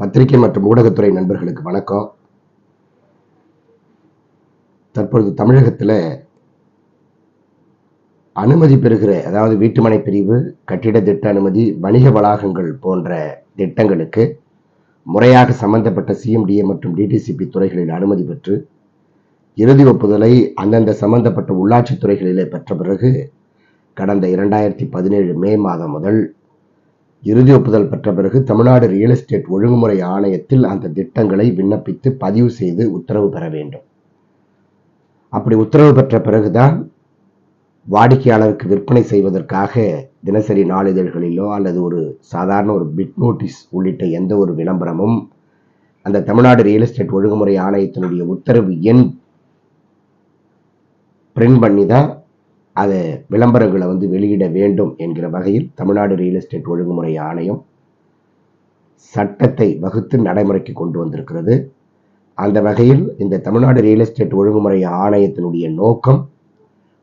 பத்திரிகை மற்றும் ஊடகத்துறை நண்பர்களுக்கு வணக்கம். தற்பொழுது தமிழகத்தில் அனுமதி பெறுகிற அதாவது வீட்டுமனை பிரிவு கட்டிட திட்ட அனுமதி வணிக வளாகங்கள் போன்ற திட்டங்களுக்கு முறையாக சம்பந்தப்பட்ட சிஎம்டிஏ மற்றும் டிடிசிபி துறைகளில் அனுமதி பெற்று இறுதி ஒப்புதலை அந்தந்த சம்பந்தப்பட்ட உள்ளாட்சி துறைகளிலே பெற்ற பிறகு கடந்த இரண்டாயிரத்தி பதினேழு மே மாதம் முதல் இறுதி ஒப்புதல் பெற்ற பிறகு தமிழ்நாடு ரியல் எஸ்டேட் ஒழுங்குமுறை ஆணையத்தில் அந்த திட்டங்களை விண்ணப்பித்து பதிவு செய்து உத்தரவு பெற வேண்டும். அப்படி உத்தரவு பெற்ற பிறகுதான் வாடிக்கையாளருக்கு விற்பனை செய்வதற்காக தினசரி நாளிதழ்களிலோ அல்லது ஒரு சாதாரண ஒரு பிட் நோட்டீஸ் உள்ளிட்ட எந்த ஒரு விளம்பரமும் அந்த தமிழ்நாடு ரியல் எஸ்டேட் ஒழுங்குமுறை ஆணையத்தினுடைய உத்தரவு எண் பிரிண்ட் பண்ணி தான் அதை விளம்பரங்களை வந்து வெளியிட வேண்டும் என்கிற வகையில் தமிழ்நாடு ரியல் எஸ்டேட் ஒழுங்குமுறை ஆணையம் சட்டத்தை வகுத்து நடைமுறைக்கு கொண்டு வந்திருக்கிறது. அந்த வகையில் இந்த தமிழ்நாடு ரியல் எஸ்டேட் ஒழுங்குமுறை ஆணையத்தினுடைய நோக்கம்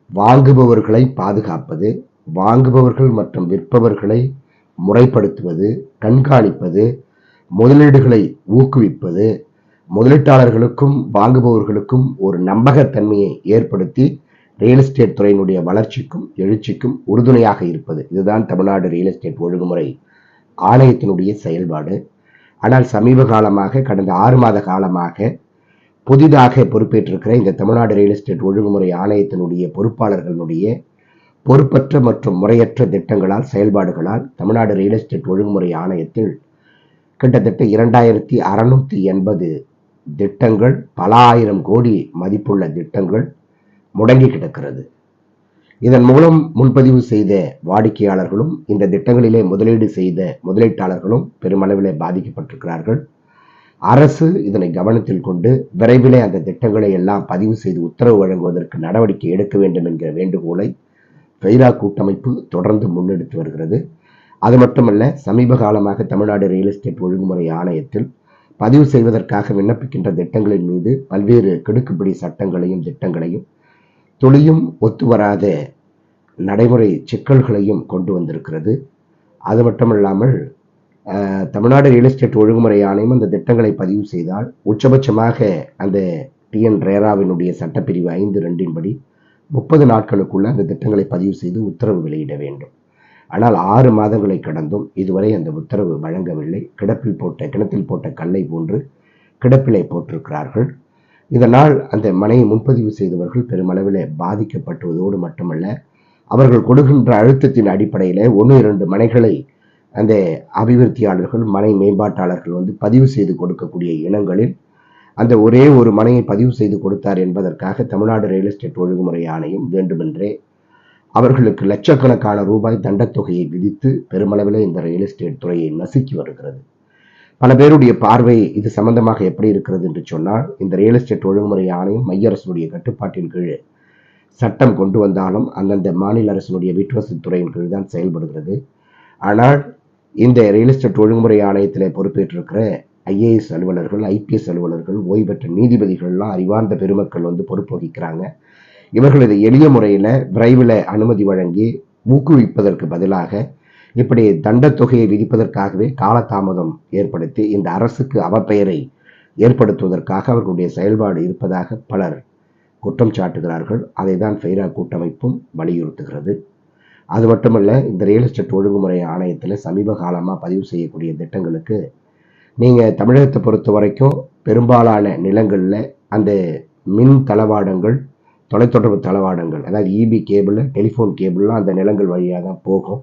வாங்குபவர்களை பாதுகாப்பது வாங்குபவர்கள் மற்றும் விற்பவர்களை முறைப்படுத்துவது கண்காணிப்பது முதலீடுகளை ஊக்குவிப்பது முதலீட்டாளர்களுக்கும் வாங்குபவர்களுக்கும் ஒரு நம்பகத்தன்மையை ஏற்படுத்தி ரியல் எஸ்டேட் துறையினுடைய வளர்ச்சிக்கும் எழுச்சிக்கும் உறுதுணையாக இருப்பது. இதுதான் தமிழ்நாடு ரியல் எஸ்டேட் ஒழுங்குமுறை ஆணையத்தினுடைய செயல்பாடு. ஆனால் சமீப காலமாக கடந்த ஆறு மாத காலமாக புதிதாக பொறுப்பேற்றிருக்கிற இந்த தமிழ்நாடு ரியல் எஸ்டேட் ஒழுங்குமுறை ஆணையத்தினுடைய பொறுப்பாளர்களுடைய பொறுப்பற்ற மற்றும் முறையற்ற திட்டங்களால் செயல்பாடுகளால் தமிழ்நாடு ரியல் எஸ்டேட் ஒழுங்குமுறை ஆணையத்தில் கிட்டத்தட்ட இரண்டாயிரத்தி அறநூற்றி எண்பது திட்டங்கள் பல ஆயிரம் கோடி மதிப்புள்ள திட்டங்கள் முடங்கி கிடக்கிறது. இதன் மூலம் முன்பதிவு செய்த வாடிக்கையாளர்களும் இந்த திட்டங்களிலே முதலீடு செய்த முதலீட்டாளர்களும் பெருமளவிலே பாதிக்கப்பட்டிருக்கிறார்கள். அரசு இதனை கவனத்தில் கொண்டு விரைவிலே அந்த திட்டங்களை எல்லாம் பதிவு செய்து உத்தரவு வழங்குவதற்கு நடவடிக்கை எடுக்க வேண்டும் என்கிற வேண்டுகோளை ஃபெய்ரா கூட்டமைப்பு தொடர்ந்து முன்னெடுத்து வருகிறது. அது மட்டுமல்ல சமீப காலமாக தமிழ்நாடு ரியல் எஸ்டேட் ஒழுங்குமுறை ஆணையத்தில் பதிவு செய்வதற்காக விண்ணப்பிக்கின்ற திட்டங்களின் மீது பல்வேறு கெடுக்குப்பிடி சட்டங்களையும் திட்டங்களையும் துளியும் ஒத்து வராத நடைமுறை சிக்கல்களையும் கொண்டு வந்திருக்கிறது. அது மட்டுமல்லாமல் தமிழ்நாடு ரியல் எஸ்டேட் ஒழுங்குமுறை ஆணையம் அந்த திட்டங்களை பதிவு செய்தால் உச்சபட்சமாக அந்த டிஎன் ரேராவினுடைய சட்டப்பிரிவு ஐந்து ரெண்டின்படி முப்பது நாட்களுக்குள்ள அந்த திட்டங்களை பதிவு செய்து உத்தரவு வெளியிட வேண்டும். ஆனால் ஆறு மாதங்களை கடந்தும் இதுவரை அந்த உத்தரவு வழங்கவில்லை. கிடப்பில் போட்ட கிணத்தில் போட்ட கல்லை போன்று கிடப்பிலை போட்டிருக்கிறார்கள். இதனால் அந்த மனையை முன்பதிவு செய்தவர்கள் பெருமளவில் பாதிக்கப்பட்டுவதோடு மட்டுமல்ல அவர்கள் கொடுக்கின்ற அழுத்தத்தின் அடிப்படையில் ஒன்று இரண்டு மனைகளை அந்த அபிவிருத்தியாளர்கள் மனை மேம்பாட்டாளர்கள் வந்து பதிவு செய்து கொடுக்கக்கூடிய இனங்களில் அந்த ஒரே ஒரு மனையை பதிவு செய்து கொடுத்தார் என்பதற்காக தமிழ்நாடு ரியல் எஸ்டேட் ஒழுங்குமுறை ஆணையம் வேண்டுமென்றே அவர்களுக்கு லட்சக்கணக்கான ரூபாய் தண்டத்தொகையை விதித்து பெருமளவில் இந்த ரியல் எஸ்டேட் துறையை நசுக்கி வருகிறது. பல பேருடைய பார்வை இது சம்பந்தமாக எப்படி இருக்கிறது என்று சொன்னால் இந்த ரியல் எஸ்டேட் ஒழுங்குமுறை ஆணையம் மைய அரசுடைய கட்டுப்பாட்டின் கீழ் சட்டம் கொண்டு வந்தாலும் அந்தந்த மாநில அரசினுடைய வீட்டுவசதி துறையின் கீழ் தான் செயல்படுகிறது. ஆனால் இந்த ரியல் எஸ்டேட் ஒழுங்குமுறை ஆணையத்தில் பொறுப்பேற்றிருக்கிற ஐஏஎஸ் அலுவலர்கள் ஐபிஎஸ் அலுவலர்கள் ஓய்வு பெற்ற நீதிபதிகள்லாம் அறிவார்ந்த பெருமக்கள் வந்து பொறுப்பு வகிக்கிறாங்க இவர்கள் இதை எளிய முறையில் விரைவில் அனுமதி வழங்கி ஊக்குவிப்பதற்கு பதிலாக இப்படி தண்ட தொகையை விதிப்பதற்காகவே காலதாமதம் ஏற்படுத்தி இந்த அரசுக்கு அவப்பெயரை ஏற்படுத்துவதற்காக அவர்களுடைய செயல்பாடு இருப்பதாக பலர் குற்றம் சாட்டுகிறார்கள். அதை தான் ஃபெய்ரா கூட்டமைப்பும் வலியுறுத்துகிறது. அது மட்டுமல்ல இந்த ரியல் எஸ்டேட் ஒழுங்குமுறை ஆணையத்தில் சமீப காலமாக பதிவு செய்யக்கூடிய திட்டங்களுக்கு நீங்கள் தமிழகத்தை பொறுத்த வரைக்கும் பெரும்பாலான நிலங்களில் அந்த மின் தளவாடங்கள் தொலைத்தொடர்பு தளவாடங்கள் அதாவது இபி கேபிள் டெலிஃபோன் கேபிள்லாம் அந்த நிலங்கள் வழியாக தான் போகும்.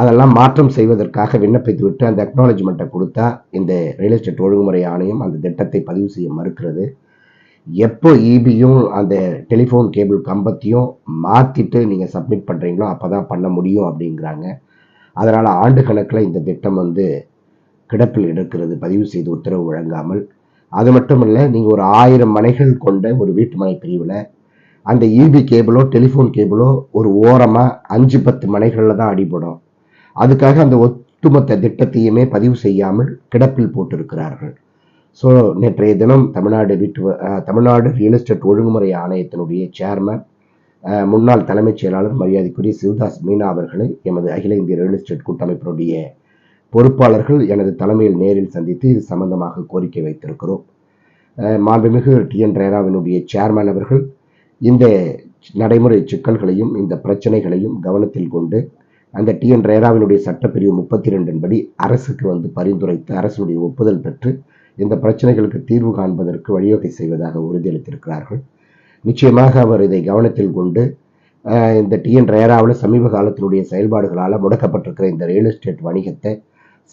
அதெல்லாம் மாற்றம் செய்வதற்காக விண்ணப்பித்து விட்டு அந்த அக்னாலஜ்மெண்ட்டை கொடுத்தா இந்த ரியல் எஸ்டேட் ஒழுங்குமுறை ஆணையம் அந்த திட்டத்தை பதிவு செய்ய மறுக்கிறது. எப்போ இபியும் அந்த டெலிஃபோன் கேபிள் கம்பத்தையும் மாற்றிட்டு நீங்கள் சப்மிட் பண்ணுறீங்களோ அப்போ தான் பண்ண முடியும் அப்படிங்கிறாங்க. அதனால் ஆண்டு கணக்கில் இந்த திட்டம் வந்து கிடப்பில் இருக்கிறது. பதிவு செய்து உத்தரவு வழங்காமல். அது மட்டும் இல்லை நீங்கள் ஒரு ஆயிரம் மனைகள் கொண்ட ஒரு வீட்டுமனை பிரிவில் அந்த இபி கேபிளோ டெலிஃபோன் கேபிளோ ஒரு ஓரமாக அஞ்சு பத்து மனைகளில் தான் அடிபடும். அதுக்காக அந்த ஒட்டுமொத்த திட்டத்தையுமே பதிவு செய்யாமல் கிடப்பில் போட்டிருக்கிறார்கள். ஸோ நேற்றைய தினம் தமிழ்நாடு வீட்டு தமிழ்நாடு ரியல் எஸ்டேட் ஒழுங்குமுறை ஆணையத்தினுடைய சேர்மன் முன்னாள் தலைமைச் செயலாளர் மரியாதைக்குரிய சிவதாஸ் மீனா அவர்களை எமது அகில இந்திய ரியல் எஸ்டேட் கூட்டமைப்பினுடைய பொறுப்பாளர்கள் எனது தலைமையில் நேரில் சந்தித்து இது சம்பந்தமாக கோரிக்கை வைத்திருக்கிறோம். மாண்புமிகு டி என் ரேராவினுடைய சேர்மன் அவர்கள் இந்த நடைமுறை சிக்கல்களையும் இந்த பிரச்சனைகளையும் கவனத்தில் கொண்டு அந்த டி என் ரேராவினுடைய சட்டப்பிரிவு முப்பத்தி ரெண்டின் படி அரசுக்கு வந்து பரிந்துரைத்து அரசினுடைய ஒப்புதல் பெற்று இந்த பிரச்சனைகளுக்கு தீர்வு காண்பதற்கு வழிவகை செய்வதாக உறுதியளித்திருக்கிறார்கள். நிச்சயமாக அவர் இதை கவனத்தில் கொண்டு இந்த டிஎன் ரேராவில் சமீப காலத்தினுடைய செயல்பாடுகளால் முடக்கப்பட்டிருக்கிற இந்த ரியல் எஸ்டேட் வணிகத்தை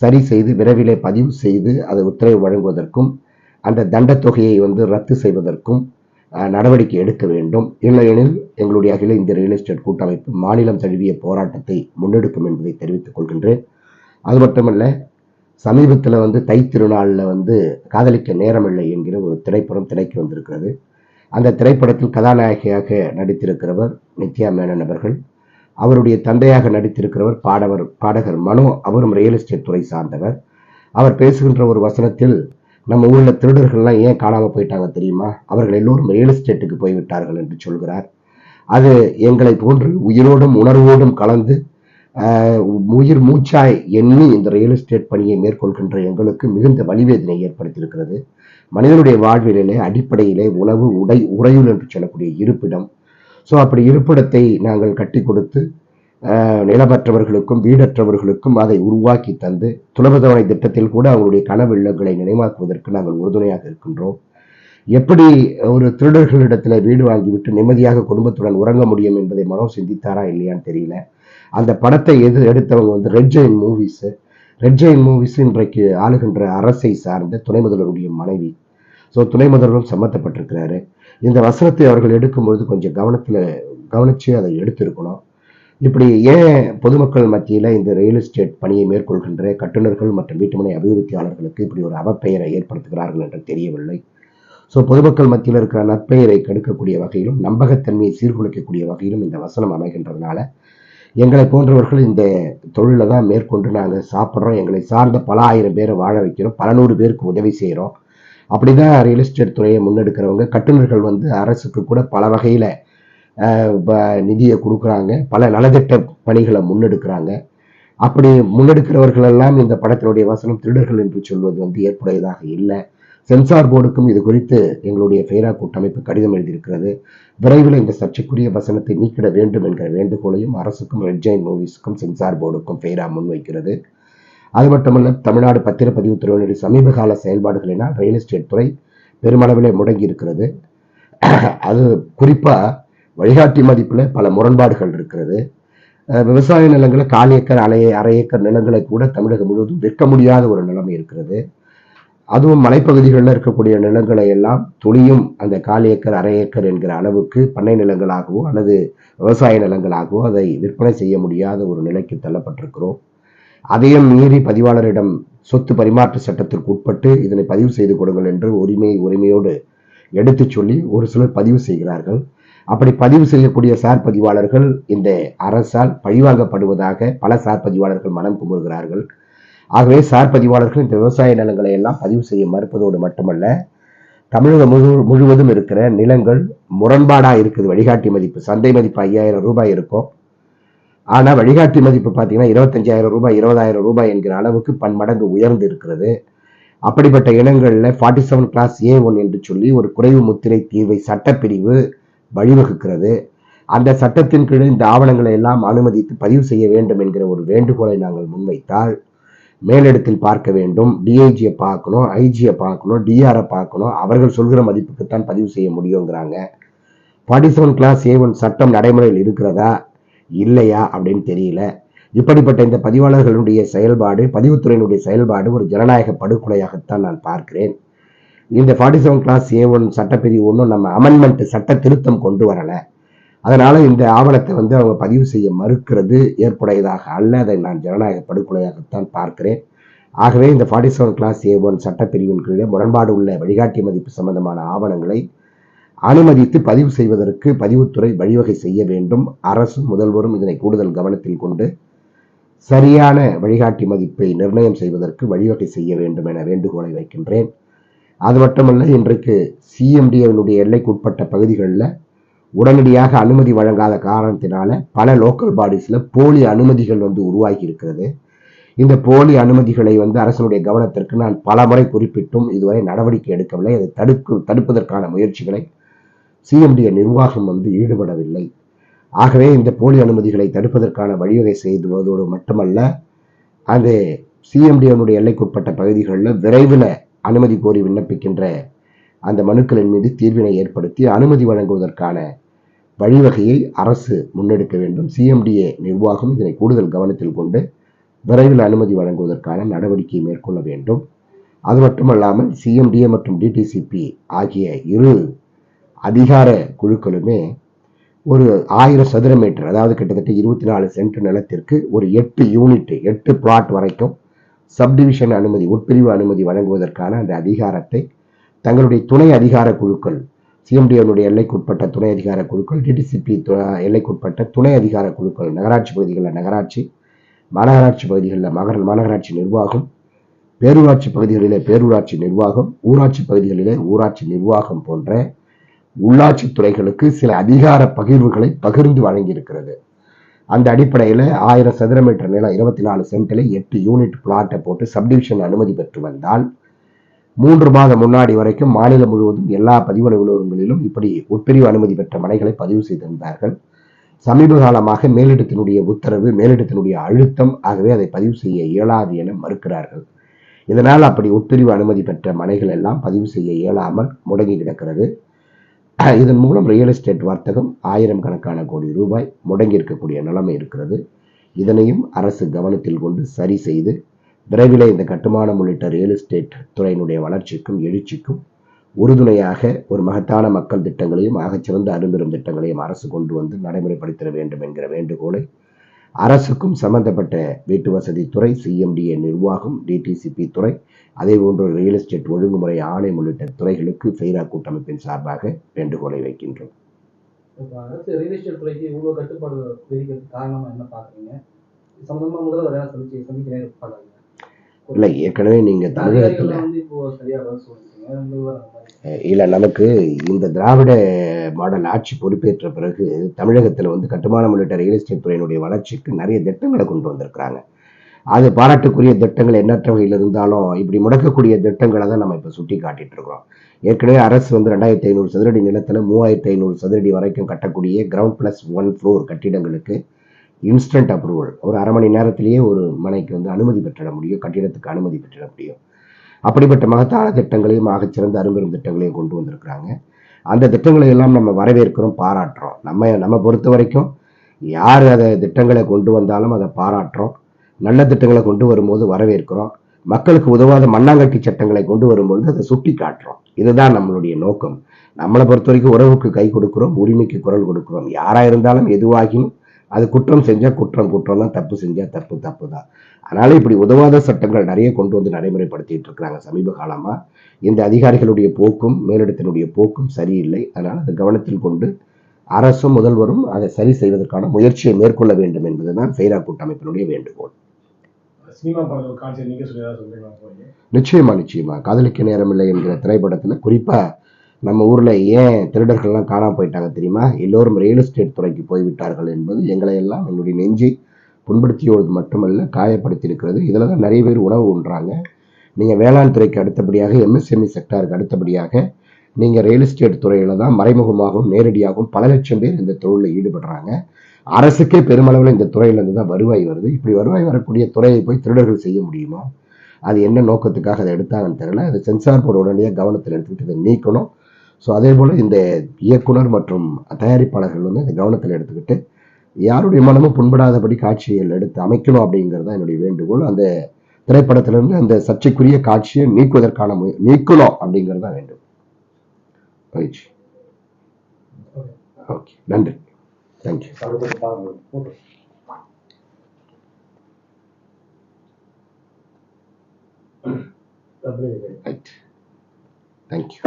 சரி செய்து விரைவிலே பதிவு செய்து அதை உத்தரவு வழங்குவதற்கும் அந்த தண்ட தொகையை வந்து ரத்து செய்வதற்கும் நடவடிக்கை எடுக்க வேண்டும். இல்லையெனில் எங்களுடைய அகில இந்திய ரியல் எஸ்டேட் கூட்டமைப்பு மாநிலம் தழுவிய போராட்டத்தை முன்னெடுக்கும் என்பதை தெரிவித்துக் கொள்கின்றேன். அது மட்டுமல்ல சமீபத்தில் வந்து தை திருநாளில் வந்து காதலிக்க நேரமில்லை என்கிற ஒரு திரைப்படம் திரைக்கு வந்திருக்கிறது. அந்த திரைப்படத்தில் கதாநாயகியாக நடித்திருக்கிறவர் நித்யா மேனன் அவர்கள் அவருடைய தந்தையாக நடித்திருக்கிறவர் பாடவர் பாடகர் மனோ அவரும் ரியல் எஸ்டேட் துறை சார்ந்தவர். அவர் பேசுகின்ற ஒரு வசனத்தில் நம்ம ஊரில் திருடர்கள்லாம் ஏன் காணாமல் போயிட்டாங்க தெரியுமா? அவர்கள் எல்லோரும் ரியல் எஸ்டேட்டுக்கு போய்விட்டார்கள் என்று சொல்கிறார். அது எங்களை போன்று உயிரோடும் உணர்வோடும் கலந்து உயிர் மூச்சாய் எண்ணி இந்த ரியல் எஸ்டேட் பணியை மேற்கொள்கின்ற எங்களுக்கு மிகுந்த வலிவேதனை ஏற்படுத்தியிருக்கிறது. மனிதனுடைய வாழ்விலே அடிப்படையிலே உணவு உடை உறையுள் என்று சொல்லக்கூடிய இருப்பிடம். ஸோ அப்படி இருப்பிடத்தை நாங்கள் கட்டி கொடுத்து நிலமற்றவர்களுக்கும் வீடற்றவர்களுக்கும் அதை உருவாக்கி தந்து துளபதவணை திட்டத்தில் கூட அவங்களுடைய கனவு இல்லங்களை நினைவாக்குவதற்கு நாங்கள் உறுதுணையாக இருக்கின்றோம். எப்படி ஒரு திருடர்களிடத்தில் வீடு வாங்கிவிட்டு நிம்மதியாக குடும்பத்துடன் உறங்க முடியும் என்பதை மனோ சிந்தித்தாரா இல்லையான்னு தெரியல. அந்த படத்தை எது எடுத்தவங்க வந்து Red Giant Movies Red Giant Movies இன்றைக்கு ஆளுகின்ற அரசை சார்ந்த துணை முதல்வருடைய மனைவி. ஸோ துணை முதல்வரும் சம்மந்தப்பட்டிருக்கிறாரு. இந்த வசனத்தை அவர்கள் எடுக்கும்பொழுது கொஞ்சம் கவனத்தில் கவனித்து அதை எடுத்திருக்கணும். இப்படி ஏன் பொதுமக்கள் மத்தியில் இந்த ரியல் எஸ்டேட் பணியை மேற்கொள்கின்ற கட்டுநர்கள் மற்றும் வீட்டுமனை அபிவிருத்தியாளர்களுக்கு இப்படி ஒரு அவப்பெயரை ஏற்படுத்துகிறார்கள் என்று தெரியவில்லை. ஸோ பொதுமக்கள் மத்தியில் இருக்கிற நற்பெயரை கெடுக்கக்கூடிய வகையிலும் நம்பகத்தன்மையை சீர்குலைக்கக்கூடிய வகையிலும் இந்த வசனம் அமைகின்றதுனால எங்களை போன்றவர்கள் இந்த தொழிலை தான் மேற்கொண்டு நாங்கள் சாப்பிட்றோம். எங்களை சார்ந்த பல ஆயிரம் பேரை வாழ வைக்கிறோம். பல நூறு பேருக்கு உதவி செய்கிறோம் அப்படி தான் ரியல் எஸ்டேட் துறையை முன்னெடுக்கிறவங்க கட்டுநர்கள் வந்து அரசுக்கு கூட பல வகையில் நிதியை கொடுக்குறாங்க. பல நலத்திட்ட பணிகளை முன்னெடுக்கிறாங்க. அப்படி முன்னெடுக்கிறவர்கள் எல்லாம் இந்த படத்தினுடைய வசனம் திருடர்கள் என்று சொல்வது வந்து ஏற்புடையதாக இல்லை. சென்சார் போர்டுக்கும் இது குறித்து எங்களுடைய ஃபெய்ரா கூட்டமைப்பு கடிதம் எழுதியிருக்கிறது. விரைவில் இந்த சர்ச்சைக்குரிய வசனத்தை நீக்கிட வேண்டும் என்கிற வேண்டுகோளையும் அரசுக்கும் ரெட் ஜெயின் மூவிஸுக்கும் சென்சார் போர்டுக்கும் ஃபெய்ரா முன்வைக்கிறது. அது மட்டுமல்ல தமிழ்நாடு பத்திரப்பதிவு துறையினுடைய சமீப கால செயல்பாடுகளினால் ரியல் எஸ்டேட் துறை பெருமளவிலே முடங்கி இருக்கிறது அது குறிப்பாக வழிகாட்டி மதிப்பில் பல முரண்பாடுகள் இருக்கிறது. விவசாய நிலங்களை கால் ஏக்கர் அரை அரை ஏக்கர் நிலங்களை கூட தமிழகம் முழுவதும் விற்க முடியாத ஒரு நிலைமை இருக்கிறது. அதுவும் மலைப்பகுதிகளில் இருக்கக்கூடிய நிலங்களை எல்லாம் துளியும் அந்த கால் ஏக்கர் அரை ஏக்கர் என்கிற அளவுக்கு பண்ணை நிலங்களாகவோ அல்லது விவசாய நிலங்களாகவோ அதை விற்பனை செய்ய முடியாத ஒரு நிலைக்கு தள்ளப்பட்டிருக்கிறோம். அதையும் மீறி பதிவாளரிடம் சொத்து பரிமாற்ற சட்டத்திற்கு உட்பட்டு இதனை பதிவு செய்து கொடுங்கள் என்று உரிமை உரிமையோடு எடுத்துச் சொல்லி ஒரு சிலர் பதிவு செய்கிறார்கள். அப்படி பதிவு செய்யக்கூடிய சார் பதிவாளர்கள் இந்த அரசால் பழிவாங்கப்படுவதாக பல சார் பதிவாளர்கள் மனம் குமுறுகிறார்கள். ஆகவே சார் பதிவாளர்கள் இந்த விவசாய நிலங்களை எல்லாம் பதிவு செய்ய மறுப்பதோடு மட்டுமல்ல தமிழகம் முழு முழுவதும் இருக்கிற நிலங்கள் முரண்பாடாக இருக்குது. வழிகாட்டி மதிப்பு சந்தை மதிப்பு ஐயாயிரம் ரூபாய் இருக்கும். ஆனால் வழிகாட்டி மதிப்பு பார்த்தீங்கன்னா இருபத்தஞ்சாயிரம் ரூபாய் இருபதாயிரம் ரூபாய் என்கிற அளவுக்கு பன்மடங்கு உயர்ந்து இருக்கிறது. அப்படிப்பட்ட இனங்களில் forty seven class A one என்று சொல்லி ஒரு குறைவு முத்திரை தீர்வை சட்டப்பிரிவு வழிவகுக்கிறது. அந்த சட்டத்தின் கீழ் இந்த ஆவணங்களை எல்லாம் அனுமதித்து பதிவு செய்ய வேண்டும் என்கிற ஒரு வேண்டுகோளை நாங்கள் முன்வைத்தால் மேலிடத்தில் பார்க்க வேண்டும். டிஐஜியை பார்க்கணும் ஐஜியை பார்க்கணும் டிஆரை பார்க்கணும். அவர்கள் சொல்கிற மதிப்புக்குத்தான் பதிவு செய்ய முடியுங்கிறாங்க. Forty seven class A one சட்டம் நடைமுறையில் இருக்கிறதா? இல்லையா அப்படின்னு தெரியல. இப்படிப்பட்ட இந்த பதிவாளர்களுடைய செயல்பாடு பதிவுத்துறையினுடைய செயல்பாடு ஒரு ஜனநாயக படுகொலையாகத்தான் நான் பார்க்கிறேன். இந்த forty seven class A one சட்டப்பிரிவு ஒன்றும் நம்ம அமெண்ட்மெண்ட் சட்ட திருத்தம் கொண்டு வரலை. அதனால் இந்த ஆவணத்தை வந்து அவங்க பதிவு செய்ய மறுக்கிறது ஏற்புடையதாக அல்ல. அதை நான் ஜனநாயக படுகொலையாகத்தான் பார்க்கிறேன். ஆகவே இந்த forty seven class A one சட்டப்பிரிவின் கீழே முரண்பாடு உள்ள வழிகாட்டி மதிப்பு சம்பந்தமான ஆவணங்களை அனுமதித்து பதிவு செய்வதற்கு பதிவுத்துறை வழிவகை செய்ய வேண்டும். அரசும் முதல்வரும் இதனை கூடுதல் கவனத்தில் கொண்டு சரியான வழிகாட்டி மதிப்பை நிர்ணயம் செய்வதற்கு வழிவகை செய்ய வேண்டும் என வேண்டுகோளை வைக்கின்றேன். அது மட்டுமல்ல இன்றைக்கு சிஎம்டிஏனுடைய எல்லைக்குட்பட்ட பகுதிகளில் உடனடியாக அனுமதி வழங்காத காரணத்தினால பல லோக்கல் பாடிஸில் போலி அனுமதிகள் வந்து உருவாகி இருக்கிறது. இந்த போலி அனுமதிகளை வந்து அரசனுடைய கவனத்திற்கு நான் பல முறை குறிப்பிட்டும் இதுவரை நடவடிக்கை எடுக்கவில்லை. அதை தடுக்கு தடுப்பதற்கான முயற்சிகளை சிஎம்டிஏ நிர்வாகம் வந்து ஈடுபடவில்லை. ஆகவே இந்த போலி அனுமதிகளை தடுப்பதற்கான வழிவகை செய்துவதோடு மட்டுமல்ல அந்த சிஎம்டிஎனுடைய எல்லைக்குட்பட்ட பகுதிகளில் விரைவில் அனுமதி கோரி விண்ணப்பிக்கின்ற அந்த மனுக்களின் மீது தீர்வினை ஏற்படுத்தி அனுமதி வழங்குவதற்கான வழிவகையை அரசு முன்னெடுக்க வேண்டும். சிஎம்டிஏ நிர்வாகம் இதனை கூடுதல் கவனத்தில் கொண்டு விரைவில் அனுமதி வழங்குவதற்கான நடவடிக்கை மேற்கொள்ள வேண்டும். அது மட்டுமல்லாமல் சிஎம்டிஏ மற்றும் டிடிசிபி ஆகிய இரு அதிகார குழுக்களுமே ஒரு ஆயிரம் சதுர மீட்டர் அதாவது கிட்டத்தட்ட இருபத்தி நாலு சென்ட் நிலத்திற்கு ஒரு எட்டு யூனிட் எட்டு பிளாட் வரைக்கும் சப்டிவிஷன் அனுமதி உட்பிரிவு அனுமதி வழங்குவதற்கான அந்த அதிகாரத்தை தங்களுடைய துணை அதிகார குழுக்கள் சிஎம்டிஎனுடைய எல்லைக்குட்பட்ட துணை அதிகார குழுக்கள் டிடிசிபி எல்லைக்குட்பட்ட துணை அதிகார குழுக்கள் நகராட்சி பகுதிகளில் நகராட்சி மாநகராட்சி பகுதிகளில் மகர மாநகராட்சி நிர்வாகம் பேரூராட்சி பகுதிகளிலே பேரூராட்சி நிர்வாகம் ஊராட்சி பகுதிகளிலே ஊராட்சி நிர்வாகம் போன்ற உள்ளாட்சி துறைகளுக்கு சில அதிகார பகிர்வுகளை பகிர்ந்து வழங்கியிருக்கிறது. அந்த அடிப்படையில் ஆயிரம் சதுர மீட்டர் நிலம் இருபத்தி நாலு சென்டில் எட்டு யூனிட் பிளாட்டை போட்டு சப்டிவிஷன் அனுமதி பெற்று வந்தால் மூன்று மாதம் முன்னாடி வரைக்கும் மாநிலம் முழுவதும் எல்லா பதிவு அலுவலகங்களிலும் இப்படி உட்பிரிவு அனுமதி பெற்ற மனைகளை பதிவு செய்திருந்தார்கள். சமீப காலமாக மேலிடத்தினுடைய உத்தரவு மேலிடத்தினுடைய அழுத்தம் ஆகவே அதை பதிவு செய்ய இயலாது என மறுக்கிறார்கள். இதனால் அப்படி உட்பிரிவு அனுமதி பெற்ற மனைகள் எல்லாம் பதிவு செய்ய இயலாமல் முடங்கி கிடக்கிறது. இதன் மூலம் ரியல் எஸ்டேட் வர்த்தகம் ஆயிரம் கணக்கான கோடி ரூபாய் முடங்கி இருக்கக்கூடிய நிலைமை இருக்கிறது. இதனையும் அரசு கவனத்தில் கொண்டு சரி செய்து விரைவில் இந்த கட்டுமானம் உள்ளிட்ட ரியல் எஸ்டேட் துறையினுடைய வளர்ச்சிக்கும் எழுச்சிக்கும் உறுதுணையாக ஒரு மகத்தான மக்கள் திட்டங்களையும் ஆகச்சிறந்த அரும்பெரும் திட்டங்களையும் அரசு கொண்டு வந்து நடைமுறைப்படுத்த வேண்டும் என்கிற வேண்டுகோளை அரசுக்கும் சம்பந்தப்பட்ட வீட்டு வசதி துறை சிஎம்டிஏ நிர்வாகம் டிடிசிபி துறை அதே போன்று ரியல் எஸ்டேட் ஒழுங்குமுறை ஆணையம் உள்ளிட்ட துறைகளுக்கு ஃபெய்ரா கூட்டமைப்பின் சார்பாக வேண்டுகோளை வைக்கின்றோம். இல்லை ஏற்கனவே நீங்கள் தமிழகத்தில் இல்லை நமக்கு இந்த திராவிட மாடல் ஆட்சி பொறுப்பேற்ற பிறகு தமிழகத்தில் வந்து கட்டுமானம் உள்ளிட்ட ரியல் எஸ்டேட் துறையினுடைய வளர்ச்சிக்கு நிறைய திட்டங்களை கொண்டு வந்திருக்கிறாங்க. அது பாராட்டுக்குரிய திட்டங்கள் எண்ணற்ற வகையில் இருந்தாலும் இப்படி முடக்கக்கூடிய திட்டங்களை தான் நம்ம இப்போ சுட்டி காட்டிட்டு இருக்கிறோம். ஏற்கனவே அரசு வந்து ரெண்டாயிரத்தி ஐநூறு சதுரடி நிலத்தில் மூவாயிரத்தி ஐநூறு சதுரடி வரைக்கும் கட்டக்கூடிய கிரவுண்ட் ப்ளஸ் ஒன் ஃப்ளோர் கட்டிடங்களுக்கு இன்ஸ்டன்ட் அப்ரூவல் ஒரு அரை மணி நேரத்திலேயே ஒரு மனைக்கு வந்து அனுமதி பெற்றிட முடியும் கட்டிடத்துக்கு அனுமதி பெற்றிட முடியும். அப்படிப்பட்ட மகத்தான திட்டங்களையும் ஆகச்சிறந்த அரும்பெரும் திட்டங்களையும் கொண்டு வந்திருக்கிறாங்க. அந்த திட்டங்களை எல்லாம் நம்ம வரவேற்கிறோம் பாராட்டுறோம். நம்ம நம்ம பொறுத்த வரைக்கும் யார் அதை திட்டங்களை கொண்டு வந்தாலும் அதை பாராட்டுறோம். நல்ல திட்டங்களை கொண்டு வரும்போது வரவேற்கிறோம். மக்களுக்கு உதவாத மண்ணாங்கட்டி சட்டங்களை கொண்டு வரும்பொழுது அதை சுட்டி காட்டுறோம் இதுதான் நம்மளுடைய நோக்கம். நம்மளை பொறுத்த வரைக்கும் உறவுக்கு கை கொடுக்குறோம் உரிமைக்கு குரல் கொடுக்குறோம். யாராக இருந்தாலும் எதுவாகியும் அது குற்றம் செஞ்சால் குற்றம் குற்றம் தான் தப்பு செஞ்சால் தப்பு தப்பு தான் அதனால இப்படி உதவாத சட்டங்கள் நிறைய கொண்டு வந்து நடைமுறைப்படுத்திட்டு இருக்கிறாங்க சமீப காலமாக இந்த அதிகாரிகளுடைய போக்கும் மேலிடத்தினுடைய போக்கும் சரியில்லை. அதனால் அதை கவனத்தில் கொண்டு அரசும் முதல்வரும் அதை சரி செய்வதற்கான முயற்சியை மேற்கொள்ள வேண்டும் என்பதுதான் ஃபெய்ரா கூட்டமைப்பினுடைய வேண்டுகோள். நிச்சயமா நிச்சயமா. காதலிக்க நேரமில்லை என்கிற திரைப்படத்துல குறிப்பா நம்ம ஊரில் ஏன் திருடர்கள்லாம் காணாம போயிட்டாங்க தெரியுமா? எல்லோரும் ரியல் எஸ்டேட் துறைக்கு போய்விட்டார்கள் என்பது எங்களை எல்லாம் என்னுடைய நெஞ்சை புண்படுத்தியோடு மட்டுமல்ல காயப்படுத்தியிருக்கிறது. இதில் தான் நிறைய பேர் உணவு உண்றாங்க. நீங்கள் வேளாண் துறைக்கு அடுத்தபடியாக எம்எஸ்எம்இ செக்டாருக்கு அடுத்தபடியாக நீங்கள் ரியல் எஸ்டேட் துறையில் தான் மறைமுகமாகவும் நேரடியாகவும் பல லட்சம் பேர் இந்த தொழிலில் ஈடுபடுறாங்க. அரசுக்கே பெருமளவில் இந்த துறையிலேருந்து தான் வருவாய் வருது. இப்படி வருவாய் வரக்கூடிய துறையை போய் திருடர்கள் செய்ய முடியுமா? அது என்ன நோக்கத்துக்காக அதை எடுத்தாங்கன்னு தெரியல. அது சென்சார் போர்டு உடனடியாக கவனத்தில் எடுத்துக்கிட்டு இதை நீக்கணும். ஸோ அதே போல் இந்த இயக்குனர் மற்றும் தயாரிப்பாளர்கள் வந்து அதை கவனத்தில் எடுத்துக்கிட்டு யாருடைய மனமும் புண்படாதபடி காட்சிகள் எடுத்து அமைக்கணும் அப்படிங்கிறது தான் என்னுடைய வேண்டுகோள். அந்த திரைப்படத்திலிருந்து அந்த சர்ச்சைக்குரிய காட்சியை நீக்குவதற்கான முய நீக்கணும் அப்படிங்கிறது தான் வேண்டும். பயிற்சி. ஓகே நன்றி. Thank you right thank you